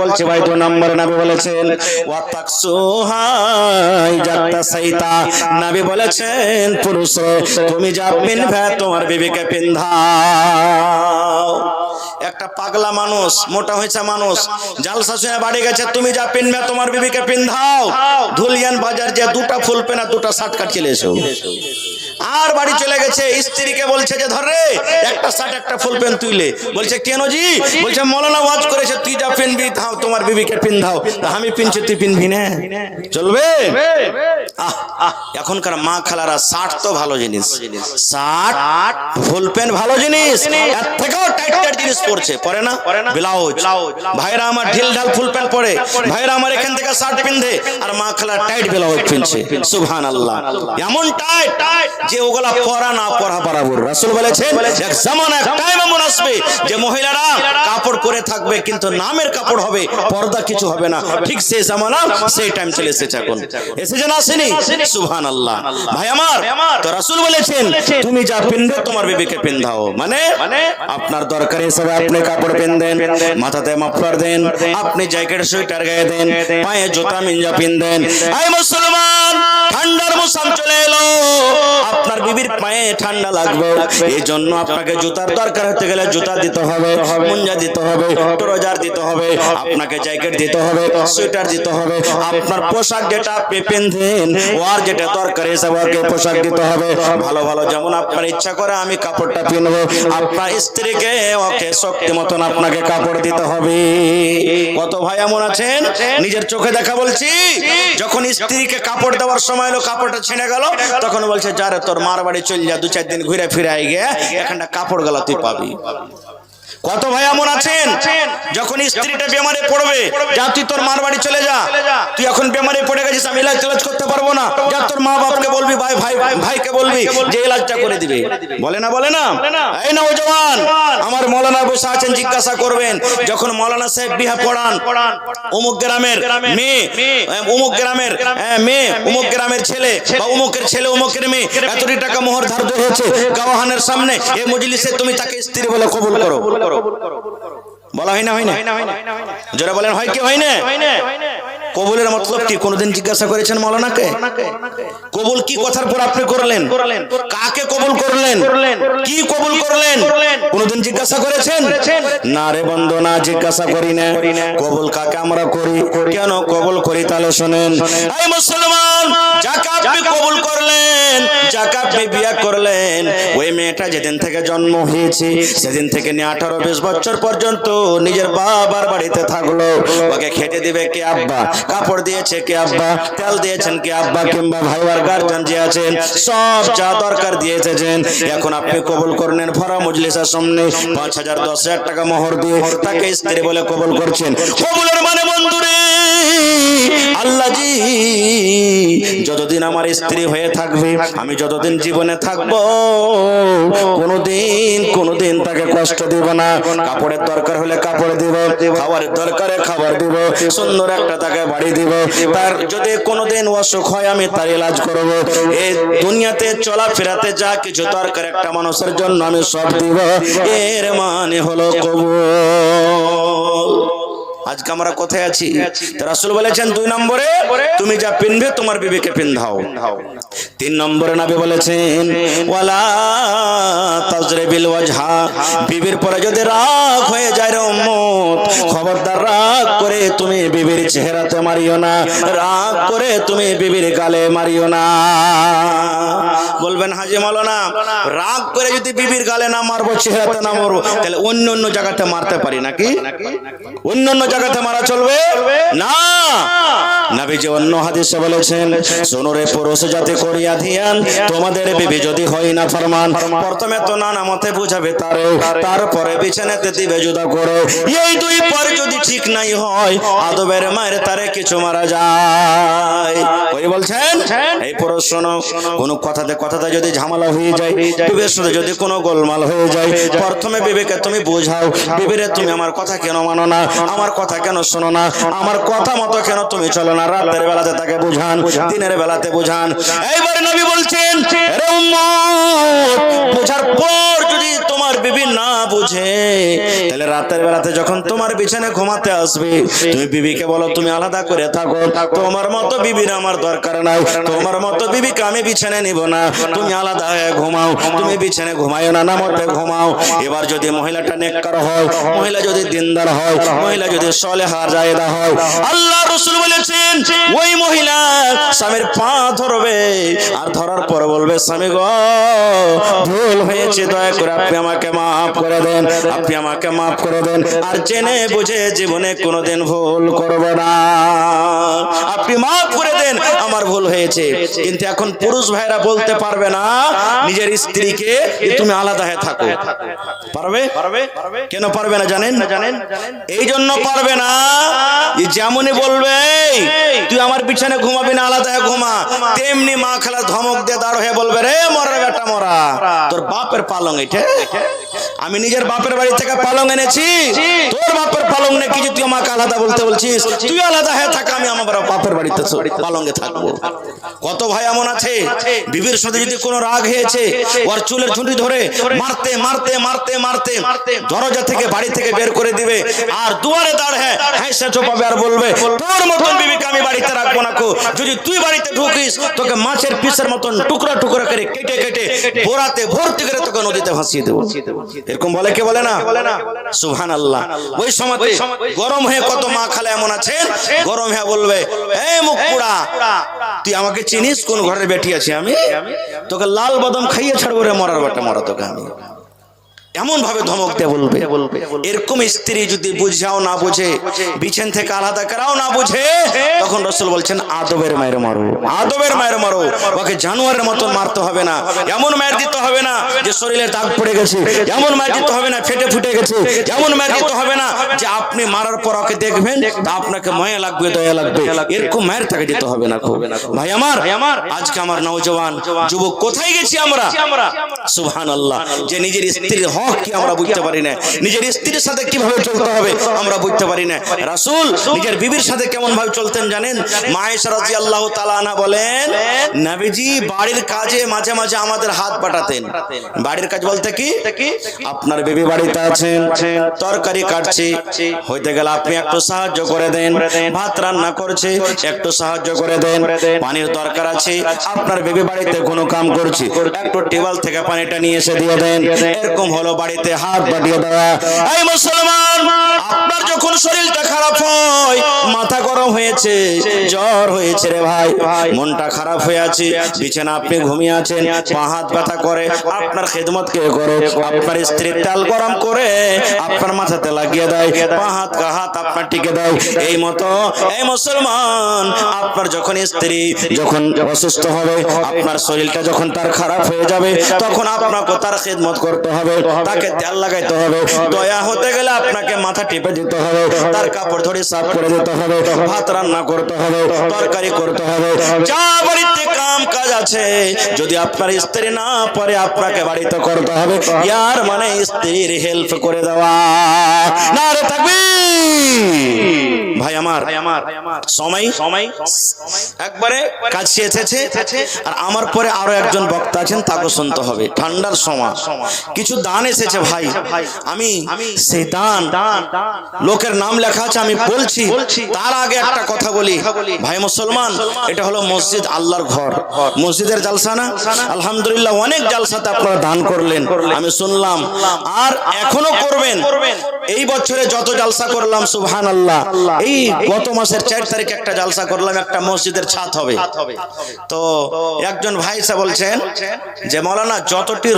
বলছে ভাই, দু নম্বরে নবী বলেছেন নবী বলেছেন পুরুষ তুমি যা পিনবে, তোমার বিবিকে পিন্ধাও। একটা পাগলা মানুষ, মোটা হয়েছে মানুষ, জালসা শুনে বাড়ি গেছে, তুমি যা পিনবে, তোমার বিবিকে পিন্ধাও। ধুলিয়ান বাজার যে দুটা ফুল পেনা দুটা শার্ট কাটিয়ে এসো আর বাড়ি চলে গেছে, স্ত্রীকে বলছে যে, ধরে একটা শার্ট, একটা ফুল প্যান্ট তুইলে। বলছে কেন জি বলছে, মৌলানা ওয়াজ করেছে, তুই যা পিনবি তাও তোমার বিবিকে পিন্ধাও দাও আমি পিনছি, তুই পিনবি না। চলবে? আহ, আহ, এখনকার মা খালারা শার্ট তো ভালো জিনিস। শার্ট ফুল পেন ভালো জিনিস। এর থেকেও টাইট টাইট জিনিস পড়ছে পরে না? ব্লাউজ। ভাইরা আমার ঢিল ঢাল ফুল প্যান্ট পরে। ভাইরা আমার এখান থেকে শার্ট পিনধে। আর মা খালা টাইট ব্লাউজ পিনছে। সুবহান আল্লাহ এমন টাইট যে ওগুলা পরা না পরা বরাবর। রাসূল বলেছেন এক জামানা এক টাইম এমন আসবে যে মহিলারা কাপড় পরে থাকবে কিন্তু নামের কাপড় হবে পর্দা কিছু হবে না। ঠিক সেই জামানা সেই টাইম চলে এসেছে এখন। এসেছে না আসেনি? সুবহান আল্লাহ ভাই আমার তো রাসূল বলেছেন তুমি যা পিনবে তোমার বিবিকে পিন্ধাও। মানে? আপনার দরকার হিসেবে আপনি কাপড় পিনদেন মাথাতে মাফলার দেন আপনি জ্যাকেট সোয়েটার গায়ে দেন পায়ে জুতা মিঞ্জা পিনদেন। আই মুসলমান ঠান্ডার মৌসুম চলে এলো। আপনার বিবির পায়ে ঠান্ডা লাগবে। এই জন্য আপনাকে জুতার দরকার হতে গেলে জুতা দিতে হবে মুঞ্জা দিতে হবে ট্রোজার দিতে হবে আপনাকে জ্যাকেট দিতে হবে সোয়েটার দিতে হবে আপনার পোশাক যেটা আপনি পিনতেন ওর যেটা দরকার হিসাবে ওকে পোশাক দিতে হবে। ভালো ভালো, যেমন আপনার ইচ্ছা করে আমি কাপড়টা পিনবো। আপনার স্ত্রীকে ওকে শক্তি মতন আপনাকে কাপড় দিতে হবে। কত ভাই এমন আছেন? নিজের চোখে দেখা বলছি। যখন স্ত্রীকে কাপড় দেওয়ার সময় এলো কাপড়টা ছিঁড়ে গেল, তখন বলছে যারে তোর মার বাড়ি চল যা দু চার দিন ঘুরে ফিরে আই গিয়ে এখানটা কাপড় গেলা তুই পাবি। কত ভাই এমন আছেন? যখন স্ত্রীটা বেমারে পড়বে যা তুই তোর মার বাড়ি চলে যা। তুই এখন বেমারে পড়ে গেছিস আমি ইলাজ টিলাজ করতে পারব না। যা তোর মা বাপকে বলবি ভাই ভাই ভাইকে বলবি যে ইলাজটা করে দিবে। বলে না বলে না? এই না। ও জওয়ান আমার মৌলানা বসে আছেন জিজ্ঞাসা করবেন। যখন মৌলানা সাহেব বিহা পড়ান অমুক গ্রামের মেয়ে অমুক গ্রামের মেয়ে অমুক গ্রামের ছেলে বা অমুকের ছেলে অমুকের মেয়ে এতটি টাকা মোহর ধার্য হয়েছে গাওয়াহানের সামনে এই মজলিসে তুমি তাকে স্ত্রী বলে কবুল করো। বলা হয় না হয় না? যারা বলেন হয় কি হয় না? কবুলের মতলব কি? কোনোদিন জিজ্ঞাসা করেছেন মৌলানাকে? কবুল কি কথার পর আপনি করলেন? কাকে কবুল করলেন? কি কবুল করলেন? কোনোদিন জিজ্ঞাসা করেছেন? না রে বন্ধু না জিজ্ঞাসা করি না। কবুল কাকে আমরা করি? কেন কবুল করি তাহলে শোনেন। মুসলমান যাকে আপনি কবুল করলেন যাকে আপনি বিয়ে করলেন। ওই মেয়েটা যেদিন থেকে জন্ম হয়েছে সেদিন থেকে নিয়ে আঠারো বিশ বছর পর্যন্ত নিজের বাবার বাড়িতে থাকল। ওকে খেতে দিবে কে আব্বা? কাপড় দিয়েছে কে আব্বা? তেল দিয়েছেন কে আব্বা? কিংবা ভাইবার গার্জেন যে আছেন সব যা দরকার দিয়ে এসেছেন এখন আপনি কবুল করলেন ভরা মজলিসের সামনে। পাঁচ হাজার দশ হাজার টাকা মোহর দিয়ে তাকে স্ত্রী বলে কবুল করছেন। কবুলের মানে বন্ধুরে আল্লাহ যতদিন আমার স্ত্রী হয়ে থাকবে আমি যতদিন জীবনে থাকব, কোনোদিন কোনোদিন তাকে কষ্ট দিব না। কাপড়ের দরকার হলে কাপড় দিব, খাবারের দরকারে খাবার দিব, সুন্দর একটা তাকে বাড়ি দিব। তার যদি কোনোদিন অসুখ হয়, আমি তার ইলাজ করব। এই দুনিয়াতে চলাফেরাতে যা কিছু দরকার একটা মানুষের জন্য আমি সব দিব। এর মানে হলো কবুল। আজকে আমরা কোথায় আছি? রাসূল বলেছেন দুই নম্বরে, তুমি যা পিনবে তোমার বিবিকে পিন্ধাও। তিন নম্বরে নবী বলেছেন, ওয়ালা তাজরিবিল ওয়াজহা। বিবির পরে যদি রাগ হয়ে যায় রে উম্মত, খবরদার রাগ করে তুমি বিবির চেহারাতে মারিও না, রাগ করে তুমি বিবির গালে মারিও না। বলবেন, হাজি মাওলানা, রাগ করে যদি বিবির গালে না মারবো, চেহারাতে না মারবো, তাহলে অন্য অন্য জায়গাতে মারতে পারি নাকি? অন্য অন্য জায়গাতে মারা চলবে? না। নবী যে অন্য হাদিসে বলেছেন শোনো রে পুরুষ জাতি করিয়া ধিয়ান তোমাদের বিবি যদি হয় না ফরমান। প্রথমে তো না নামতে বুঝাবে তারে, তারপরে বিছানাতে দিবে জুদা করো। এই দুই পর যদি ঠিক নাই হয়, আদবের মায়ের তারে কিছু মারা যায়। ওই বলছেন, এই পুরুষ শোনো, কোনো কথাতে কথাতে যদি ঝামেলা হয়ে যায়, বিবের সাথে যদি কোনো গোলমাল হয়ে যায়, প্রথমে বিবেকে তুমি বোঝাও, বিবেরে তুমি আমার কথা কেন মানো না? আমার কথা কেন শোনো না? আমার কথা মতো কেন তুমি চলো না? রাতের বেলাতে তাকে বুঝান দিনের বেলাতে বুঝান। এইবার নবী বলছেন বেলাতে যখন তোমার বিছানে ঘুমাতে আসবে, তুমি বিবিকে বলো, তুমি আলাদা করে থাকো। তোমার মতো বিবির আমার দরকার নাই। তোমার মতো বিবিকে আমি বিছানে নিব না। তুমি আলাদা হয়ে ঘুমাও। তুমি বিছানে ঘুমাইও না, নামতে ঘুমাও। এবার যদি মহিলাটা নেককার হয়, মহিলা যদি দিনদার হয়, মহিলা যদি সলেহা জায়দা হয়, আল্লাহ রসুল বলেছেন, ওই মহিলা স্বামীর পা ধরবে আর ধরার পর বলবে, স্বামী গো, ভুল হয়েছে, দয়া করে আপনি আমাকে মাফ করে দেন। আপনি আমাকে মাফ করে দেন। আর জেনে বুঝে জীবনে কোনোদিন ভুল করব না। আপনি মাফ করে দেন আমার ভুল হয়েছে। কিন্তু এখন পুরুষ ভাইরা বলতে পারবে না নিজের স্ত্রীকে যে তুমি আলাদা হয়ে থাকো। পারবে? কেন পারবে না জানেন? জানেন? এই জন্য পারবে না যে যেমনই বলবে তুই আমার বিছানে ঘুমাবি না আলাদা হয়ে ঘুমা। তেমনি মা খেলা ধমক দিয়ে দাঁড় হয়ে বলবে রে মরা বেটা মরা। তোর বাপের পালং এটা? আমি নিজের বাপের বাড়ি থেকে পালং এনেছি। তোর বাপের পালং নাকি যে তুই আমাকে আলাদা বলতে বলছিস? তুই আলাদা হয়ে থাক আমি আমার বাপের বাড়িতে পালঙ্গে থাকব। কত ভাই এমন আছে? বিবির সাথে যদি কোনো রাগ হয়েছে ওর চুলের ঝুঁটি ধরে মারতে মারতে মারতে মারতে দরজা থেকে বাড়ি থেকে বের করে দিবে। আর দুয়ারে দাঁড় হ্যাঁ হ্যাঁ। সে চোপাবে আর বলবে। তোর মতন বিবিকে আমি বাড়িতে যদি তুই বাড়িতে ঢুকিস, তোকে মাছের পিসের মতন টুকরা টুকরা করে কেটে কেটে বোরাতে ভর্তি করে তোকে নদীতে ভাসিয়ে দেবো। এরকম বলে কে বলে না? সুহান আল্লাহ ওই সময় গরম হয়ে কত মা খালে এমন আছে গরম হয়ে বলবে তুই আমাকে চিনিস কোন ঘরে বেটি আছি আমি? তোকে লাল বাদাম খাইয়ে ছাড়বো রে মরার বাটা, মরা তোকে আমি। এমন ভাবে ধমক দিয়ে বলবে এরকম স্ত্রী যদি বুঝাও না বুঝে বিছেন থেকে আলাদা করাও না বুঝে তখন রসুল বলছেন আদবের মায়ের মারো আদবের মায়ের মারো ওকে জানোয়ারের মতন মারতে হবে না এমন মায়ের দিতে হবে না যে শরীরে দাগ পড়ে গেছে এমন মায়ের দিতে হবে না ফেটে ফুটে গেছে। এমন মায়ের দিতে হবে না যে আপনি মারার পর ওকে দেখবেন তা আপনাকে মায়া লাগবে দয়া লাগবে। এরকম মায়ের তাকে দিতে হবে না ভাই আমার আজকে আমার নওজওয়ান যুবক কোথায় গেছি আমরা? সুবহান আল্লাহ যে নিজের স্ত্রীর হক কি আমরা বুঝতে পারি না? নিজের স্ত্রীর সাথে কীভাবে চলতে হবে আমরা বুঝতে পারি না। রাসূল নিজের বিবির সাথে কেমন ভাবে চলতেন জানেন? মায়েশা রাদিয়াল্লাহু তাআলা আনহা বলেন, নবীজি বাড়ির কাজে মাঝে মাঝে আমাদের হাত পাঠাতেন বাড়ির কাজ বলতে কি? আপনার বেবি বাড়িতে আছেন, তরকারি কাটছে। হইতে গেলে আপনি একটু সাহায্য করে দেন, ভাত রান্না করছে, একটু সাহায্য করে দেন, পানির দরকার আছে, আপনার বেবি বাড়িতে কোনো কাম করছে। একটু টেবিল থেকে পানিটা নিয়ে এসে দিয়ে দেন। এরকম হলো বাড়িতে হাত পাঠিয়ে দেওয়া। এই মুসলমান! গরম হয়েছে জ্বর হয়েছে রে ভাই। মনটা খারাপ হয়ে আছে বিছানা আপনি ঘুমিয়ে আছেন পা হাত ব্যথা করে আপনার খেদমত কে করে আপনার স্ত্রীর তেল গরম করে আপনার মাথাতে লাগিয়ে দেয় পা হাত কা হাত আপনার টিকে দেয়। এই মতো এই মুসলমান আপনার যখন স্ত্রী যখন অসুস্থ হবে আপনার শরীরটা যখন তার খারাপ হয়ে যাবে তখন আপনাকে তার খেদমত করতে হবে তাকে তেল লাগাইতে হবে। দয়া হতে গেলে আপনাকে মাথা টিপে দিতে হবে। তার কাপড় ধরে সাফ করে দিতে হবে। ভাত রান্না করতে হবে, তরকারি করতে হবে, যা বাড়িতে কাম কাজ আছে, যদি আপনার স্ত্রী না পারে, আপনাকে বাড়িতে করতে হবে, ইয়ার মানে স্ত্রীর হেল্প করে দেওয়া। না রে থাকবি। ভাই আমার সময় সময় একবারে কাছে এসেছে। আর আমার পরে আরও একজন বক্তা আছেন তাকে শুনতে হবে। ঠান্ডার সময়। কিছু দান এসেছে ভাই। আমি সেই দান লোকের নাম লেখা আছে আমি বলছি। তার আগে একটা কথা বলি। ভাই মুসলমান এটা হলো মসজিদ আল্লাহর ঘর। মসজিদের জালসা না আলহামদুলিল্লাহ অনেক জালসাতে আপনারা দান করলেন। আমি শুনলাম। আর এখনও করবেন। এই বছরে যত জালসা করলাম সুবহান আল্লাহ এই গত মাসের চার তারিখে একটা জালসা করলাম একটা মসজিদের ছাদ হবে। তো একজন ভাইসা বলছেন যে মৌলানা যতটি